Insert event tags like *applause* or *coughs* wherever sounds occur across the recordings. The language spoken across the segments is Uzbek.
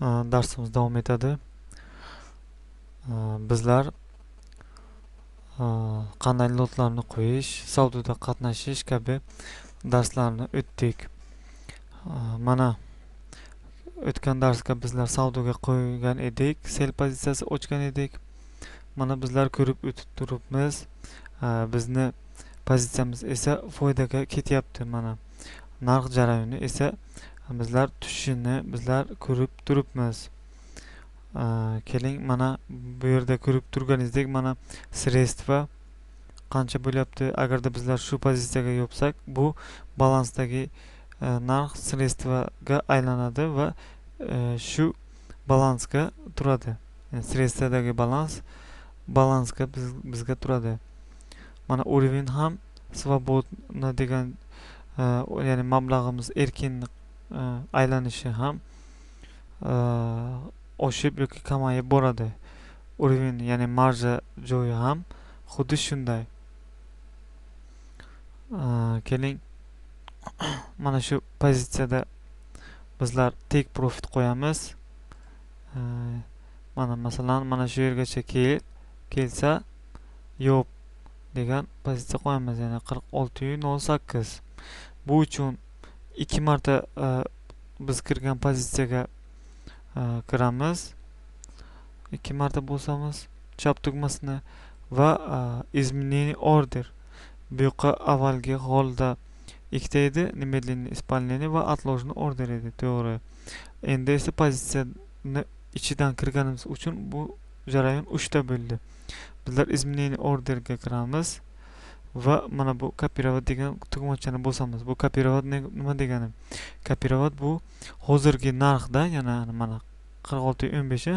darsimiz davom etadi. Bizlar qanday lotlarni qo'yish savdoda qatnashish kabi darslarni o'tdik. Mana o'tgan darsga bizlar savdoga qo'ygan edik sel pozitsiyasi ochgan edik. Mana bizlar ko'rib o'tib turibmiz. Bizni pozitsiyamiz esa foydaga ketyapti. Mana narx jarayoni esa bizlar tushishini bizlar ko'rib turibmiz. Keling mana bu yerda ko'rib turganingizdek mana sredstva qancha bo'lyapti? Agarda bizlar shu pozitsiyaga yopsak bu balansdagi narx sredstvaga aylanadi va shu balansga turadi. Sredstvodagi balans balansga bizga turadi mana уровень ham свободно degan ya'ni mablag'imiz erkin aylanishi ham. Oshib yoki kamayib boradi уровень ya'ni marja joyi ham. Xuddi shunday. Keling. *coughs* Mana shu pozitsiyada bizlar tek profit qo'yamiz. Mana masalan mana shu yergacha kel kelsa yo'q degan pozitsiya qo'yamiz. Ya'ni qirq olti nol sakkiz. Bu uchun ikki marta e, biz kirgan pozitsiyaga e, kiramiz. Ikki marta bosamiz chap tugmasini va e, изменение order. Bu yoqqa avvalgi holda ikkita edi немедленное исполнение va отложенный order edi. To'g'ri. Endi esa pozitsiyani ichidan kirganimiz uchun bu jarayon uchta bo'ldi. Bizlar изменение orderga kiramiz. Va mana bu kopirovat degan tugmachani bosamiz bu kopirovat nima degani? Kopirovat bu hozirgi narxda yana mana qirq olti o'n besh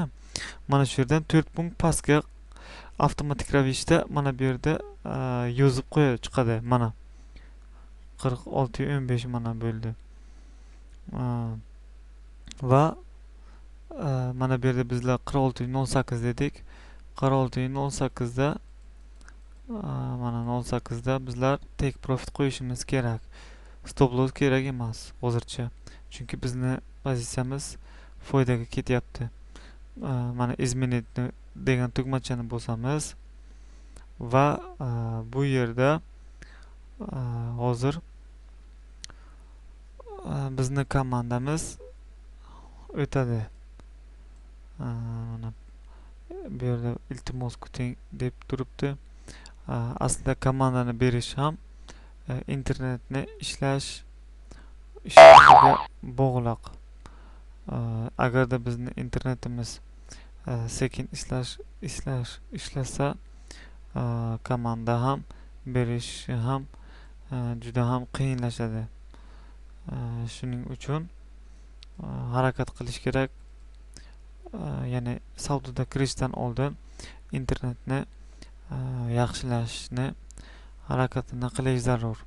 mana shu yerdan to'rt punkt pastga avtomatik ravishda mana bu yerda yozib qo'ya chiqadi. Mana qirq olti o'n besh mana bo'ldi. Va mana bu yerda bizlar qirq olti nol sakkiz dedik. Qirq olti nol sakkizda mana nol sakkizda bizlar tek profit qo'yishimiz kerak. Stop loss kerak emas hozircha. Chunki bizni pozitsiyamiz foydaga ketyapti. Mana изменить degan tugmachani bosamiz. Va e, bu yerda e, hozir e, bizni komandamiz o'tadi. Mana bu yerda iltimos kuting deb turibdi. Aslida komandani berish ham e, internetni ishlash ishlanishiga bog'liq. Agarda bizni internetimiz e, sekin ishlash ishlash ishlasa e, komanda ham berish ham juda ham qiyinlashadi. Shuning uchun harakat qilish kerak. Ya'ni savdoda kirishdan oldin internetni yaxshilashni harakatini qilish zarur.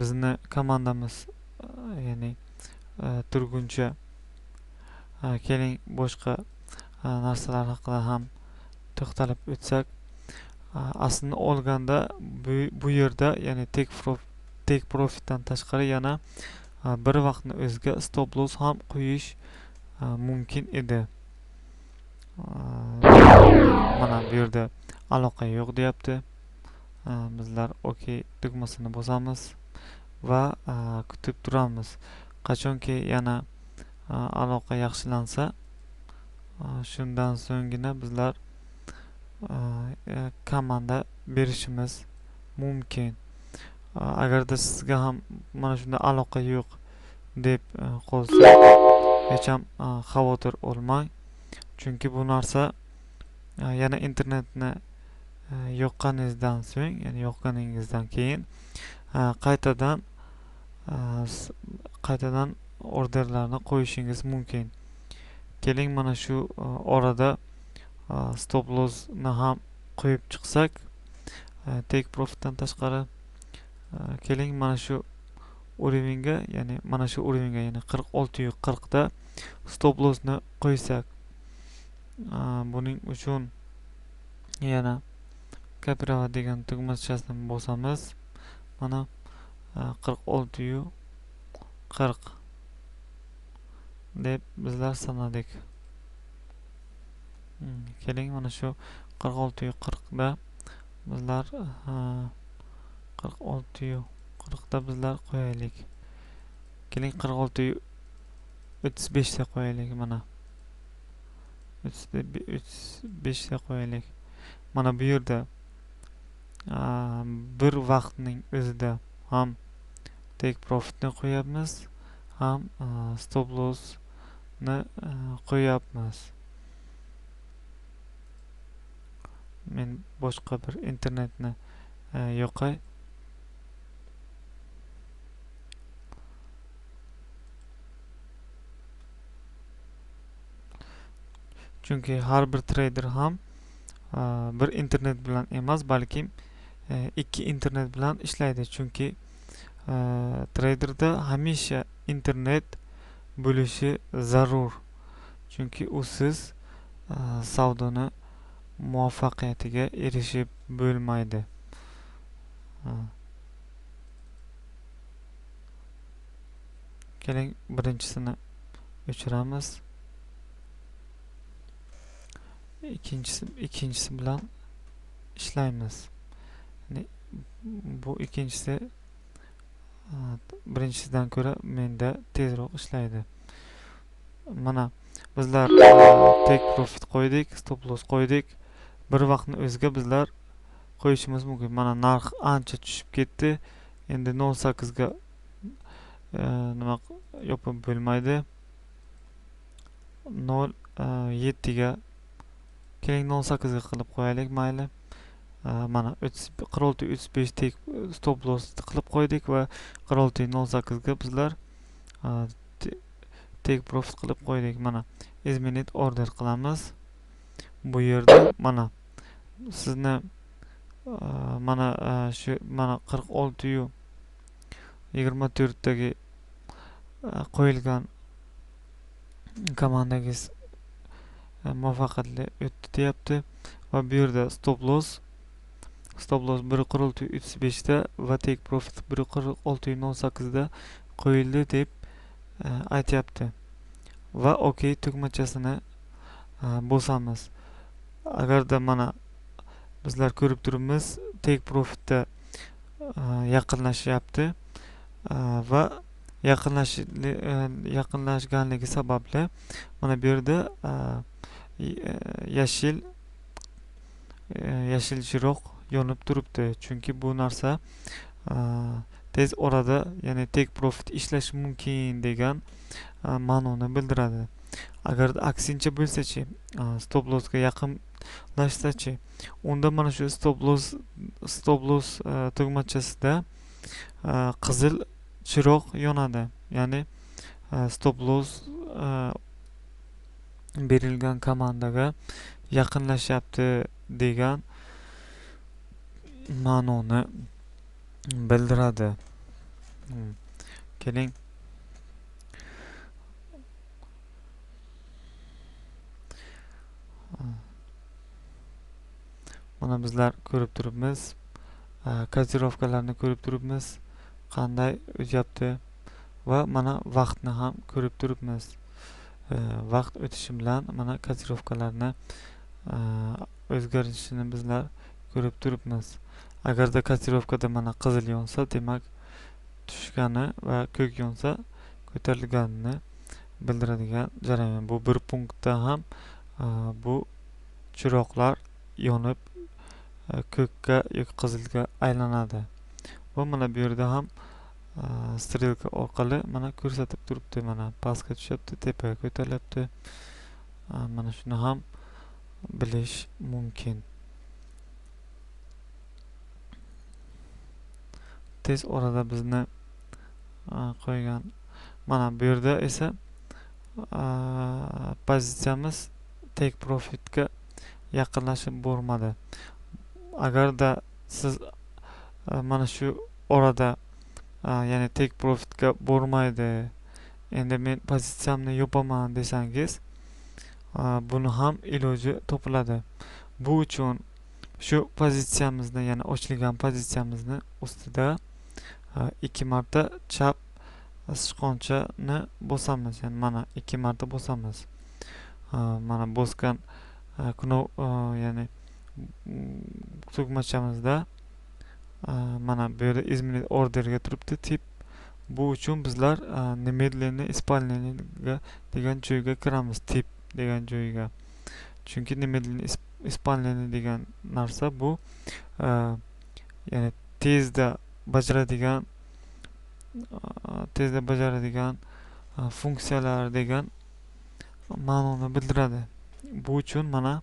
Bizni komandamiz ya'ni e, turguncha e, keling boshqa e, narsalar haqida ham to'xtalib o'tsak aslini olganda bu yerda ya'ni tek profitdan tashqari yana bir vaqtni o'ziga stop loss ham qo'yish mumkin edi. Mana bu yerda aloqa yo'q deyapti. Bizlar ok tugmasini bosamiz va kutib turamiz. Qachonki yana aloqa yaxshilansa shundan so'nggina bizlar e, komanda berishimiz mumkin. Agarda sizga ham mana shunday aloqa yo'q deb qolsa hech ham xavotir olmang. Chunki bu narsa yana internetni yoqqaningizdan so'ng ya'ni yoqqaningizdan keyin qaytadan qaytadan orderlarni qo'yishingiz mumkin. Keling mana shu orada stop lossni ham qo'yib chiqsak take profitdan tashqari keling mana shu уровеньga ya'ni mana shu уровеньga ya'ni qirq oltiyu qirqda stop lossni qo'ysak buning uchun yana kopirovat degan tugmachasini bosamiz. Mana qirq oltiyu qirq deb bizlar sanadik. Hmm, keling mana shu qirq oltiyu qirqda bizlar qirq oltiyu qirqda bizlar qo'yaylik. Keling qirq oltiyu o'ttiz beshda qo'yaylik mana. O'ttiz ta qo'yaylik. Mana bu yerda bir vaqtning o'zida ham take profitni qo'yapmiz ham stop lossni qo'yapmiz. Men boshqa bir internetni yoqay. Chunki har bir treyder ham e, bir internet bilan emas balki e, ikki internet bilan ishlaydi. Chunki e, treyderda hamisha internet bo'lishi zarur. Chunki usiz savdoni muvaffaqiyatiga erishib bo'lmaydi. Keling birinchisini o'chiramiz. Ikkinchisi ikkinchisi bilan ishlaymiz bu ikkinchisi e, birinchisidan ko'ra menda tezroq ishlaydi mana bizlar e, tek profit qo'ydik stop loss qo'ydik. Bir vaqtni o'ziga bizlar qo'yishimiz mumkin. Mana narx ancha tushib ketdi. Endi nol sakkizga e, nima yopib bo'lmaydi. Nol yettiga keling 08 ga qilib qo'yaylik mayli. Mana qirq olti o'ttiz besh tek e, stop loss qilib qo'ydik va qirq olti nol sakkizga bizlar tek profit qilib qo'ydik. Mana изменить order qilamiz. Bu yerda mana sizni mana shu mana qirq oltiyu yigirma to'rtdagi qo'yilgan komandangiz muvaffaqiyatli o'tdi deyapti va bu yerda stop loss stop loss bir qirq olti o'ttiz beshda va take profit bir qirq olti nol sakkizda qo'yildi deb aytyapti va ok tugmachasini bosamiz agarda mana bizlar ko'rib turibmiz take profitda yaqinlashyapti va yaqinlash yaqinlashganligi sababli mana bu yerda yashil yashil chiroq yonib turibdi. Chunki bu narsa э, tez orada ya'ni tek profit ishlash mumkin degan э, ma'noni bildiradi. Agar aksincha bo'lsachi э, stop lossga yaqinlashsachi unda mana shu stop loss stop loss tugmachasida qizil chiroq yonadi. Ya'ni stop loss berilgan komandaga yaqinlashyapti degan ma'noni bildiradi. Hmm. Keling. Hmm. Mana bizlar ko'rib turibmiz. Kotirovkalarni ko'rib turibmiz. Qanday o'tyapti va mana vaqtni ham ko'rib turibmiz. Э, vaqt o'tishi bilan mana kotirovkalarni э, o'zgarishini bizlar ko'rib turibmiz. Agarda kotirovkada mana qizil yonsa demak tushgani va ko'k yonsa ko'tarilganini bildiradigan jarayon. Bu bir punktda ham e, bu chiroqlar yonib e, ko'kka yoki qizilga aylanadi. Va mana bu yerda ham strelka orqali mana ko'rsatib turibdi mana pastga tushyapti tepaga ko'tarilyapti. Mana shuni ham bilish mumkin. Tez orada bizni qo'ygan. Mana bu yerda esa pozitsiyamiz take profitga yaqinlashib bormadi. Agarda siz mana shu orada ya'ni tek profitga bormaydi endi men pozitsiyamni yopaman desangiz buni ham iloji topiladi. Bu uchun shu pozitsiyamizni ya'ni ochilgan pozitsiyamizni ustida ikki marta chap sichqonchani bosamiz. Ya'ni mana ikki marta bosamiz. Mana bosgan a, ya'ni tugmachamizda mana bu yerda изменить orderga turibdi tip. Bu uchun bizlar a, немедленно исполнениеga degan joyga kiramiz tip degan joyga chunki немедленно исполнение degan narsa bu. Ya'ni tezda bajaradigan tezda bajaradigan funksiyalar degan ma'noni bildiradi. Bu uchun mana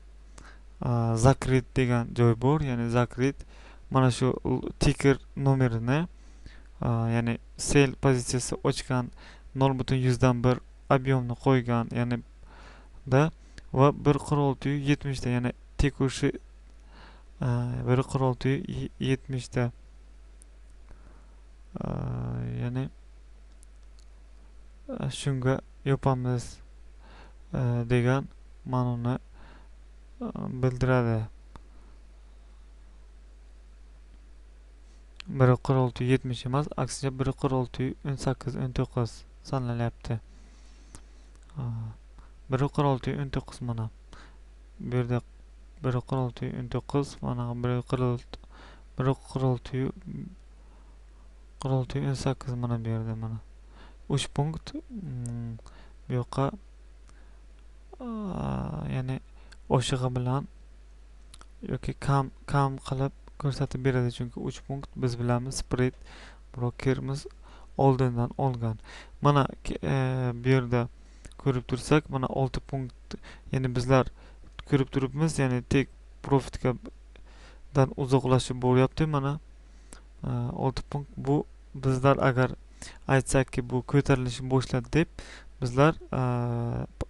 zakrit degan joy bor. Ya'ni zakrit mana shu l- ticker nomerini a, ya'ni sel pozitsiyasi ochgan nol butun yuzdan bir объемni qo'ygan ya'ni da va bir qirq olti yu yetmishda ya'ni tekushi a, bir qirq olti yu ye- yetmishda a, ya'ni a, shunga yopamiz a, degan ma'noni a, bildiradi Bir qirq olti yetmish emas aksincha bir qirq olti o'n sakkiz o'n to'qqiz sanalyapti A, bir qirq mana. Bu yerda bir qirq olti o'n to'qqiz mana. Bir qirq olti bir qirq olti qirq olti o'n sakkiz mana bu yerda mana. Uch punkt mm, bu yoqqa ya'ni oshig'i bilan yoki kam kam qilib ko'rsatib beradi. Chunki uch punkt biz bilamiz spread brokerimiz oldindan olgan. Mana e, bu yerda ko'rib tursak mana olti punkt ya'ni bizlar ko'rib turibmiz ya'ni tek profitga dan uzoqlashib boryapti mana. A, olti punkt bu bizlar agar aytsakki bu ko'tarilishni boshladi deb bizlar e,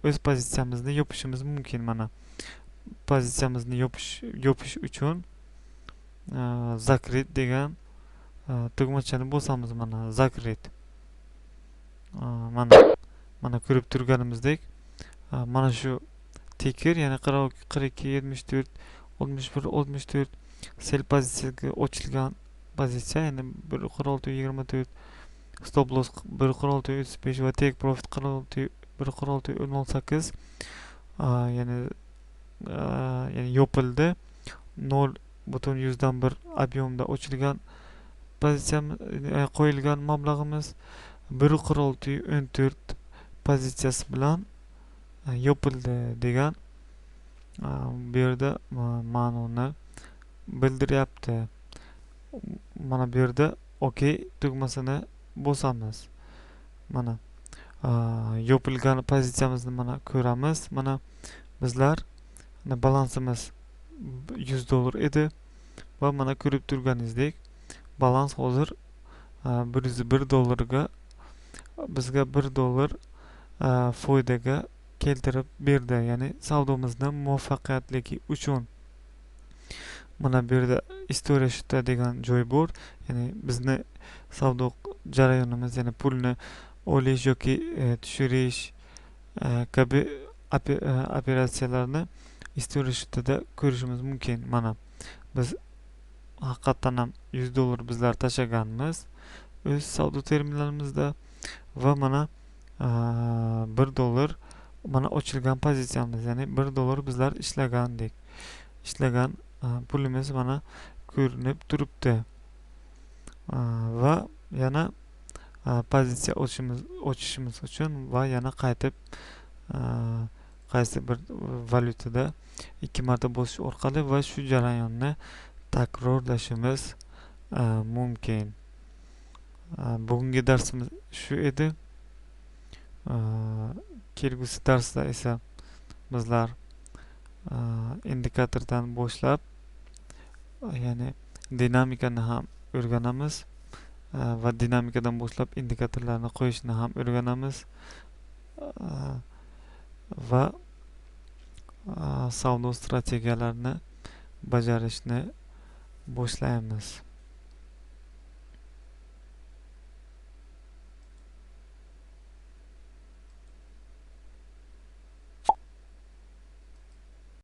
o'z pozitsiyamizni yopishimiz mumkin mana. Pozitsiyamizni yopish yopish uchun закрыть degan a, tugmachani bosamiz mana закрыть. Mana mana ko'rib turganimizdek mana shu ticker ya'ni qirq qirq ikki yetmish to'rt oltmish bir oltmish to'rt sel pozitsiyasiga ochilgan pozitsiya ya'ni bir qirq olti yigirma to'rt stop loss bir qirq olti o'ttiz besh va take profit qirq olti bir qirq olti o'n sakkiz ya'ni yopildi nol butun yuzdan bir объемda ochilgan pozitsiyamiz e, qo'yilgan mablag'imiz bir qirq olti yu o'n to'rt pozitsiyasi bilan e, yopildi degan e, bu yerda ma'noni bildiryapti. Mana bu yerda ok tugmasini bosamiz. Mana e, yopilgan pozitsiyamizni mana ko'ramiz. Mana bizlar mana balansimiz 100 dollar edi va mana ko'rib turganingizdek balans hozir a, bir yuz bir dollarga bizga 1 dollar e, foydaga keltirib berdi. Ya'ni savdomizni muvaffaqiyatligi uchun mana bu yerda история счета degan joy bor. Ya'ni bizni savdo jarayonimiz ya'ni pulni olish yoki e, tushirish e, kabi e, operatsiyalarni e, operatsiyalarni ko'rishimiz mumkin. Mana biz haqiqatdan ham yuz dollar bizlar tashlaganmiz o'z savdo terminalimizda va mana a, bir dollar mana ochilgan pozitsiyamiz ya'ni bir dollar bizlar ishlagandik. Ishlagan pulimiz mana ko'rinib turibdi. Va yana pozitsiya ochishimiz ochishimiz uchun va yana qaytib qaysi bir valyutada ikki marta bosish orqali va shu jarayonni takrorlashimiz e, mumkin. E, bugungi darsimiz shu edi. E, kelgusi darsda esa bizlar indikatordan boshlab ya'ni dinamikani ham o'rganamiz va dinamikadan boshlab indikatorlarni qo'yishni ham o'rganamiz. Va savdo strategiyalarini bajarishni boshlaymiz.